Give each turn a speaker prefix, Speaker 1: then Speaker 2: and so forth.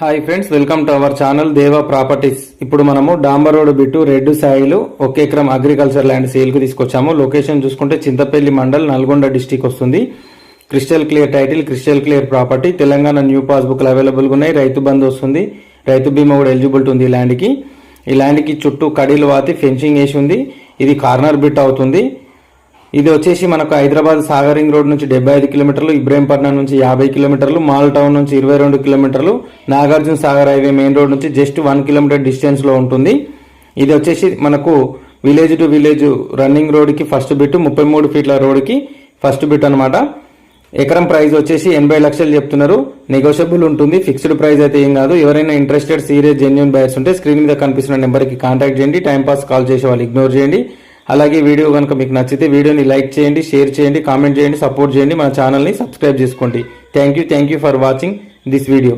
Speaker 1: Hi friends welcome to our channel Deva properties ఇప్పుడు మనము డాంబర్ రోడ్ బిట్టు రెడ్ సాయిలు ఒక ఎకరం అగ్రికల్చర్ ల్యాండ్ సేల్కి తీసుకొచ్చాము. లొకేషన్ చూసుకుంటే చింతపల్లి మండల్ నల్గొండ డిస్టిక్ వస్తుంది. Crystal clear title crystal clear property Telangana new పాస్బుక్లు అవైలబుల్గా ఉన్నాయి. రైతు బంధు వస్తుంది. రైతు బీమా కూడా ఎలిజిబిలిటీ ఉంది ఈ ల్యాండ్కి ఈ ల్యాండ్కి చుట్టూ కడీలు వాతి ఫెన్సింగ్ వేసి ఉంది. ఇది కార్నర్ బిట్ అవుతుంది. ఇది వచ్చేసి మనకు హైదరాబాద్ సాగరింగ్ రోడ్ నుంచి డెబ్బై ఐదు కిలోమీటర్లు ఇబ్రాహీంపట్నం నుంచి యాభై కిలోమీటర్లు మాల్ టౌన్ నుంచి ఇరవై రెండు కిలోమీటర్లు Nagarjuna Sagar highway main road నుంచి జస్ట్ వన్ కిలోమీటర్ డిస్టెన్స్లో ఉంటుంది. ఇది వచ్చేసి మనకు విలేజ్ టు విలేజ్ రన్నింగ్ రోడ్కి ఫస్ట్ బిట్ ముప్పై మూడు ఫీట్ల రోడ్కి ఫస్ట్ బిట్ అనమాట ఎకరం ప్రైస్ వచ్చేసి ఎనభై లక్షలు చెప్తున్నారు. నెగోషియబుల్ ఉంటుంది ఫిక్స్డ్ ప్రైస్ అయితే ఏం కాదు. ఎవరైనా ఇంట్రెస్టెడ్ సీరియస్ జెన్యున్ బయర్స్ ఉంటే స్క్రీన్ మీద కనిపిస్తున్న నెంబర్కి కాంటాక్ట్ చేయండి. టైం పాస్ కాల్ చేసే వాళ్ళు ఇగ్నోర్ చేయండి. అలాగే వీడియో కనుక మీకు నచ్చితే వీడియోని లైక్ చేయండి షేర్ చేయండి కామెంట్ చేయండి సపోర్ట్ చేయండి మన ఛానల్ని సబ్స్క్రైబ్ చేసుకోండి. Thank you thank you for watching this video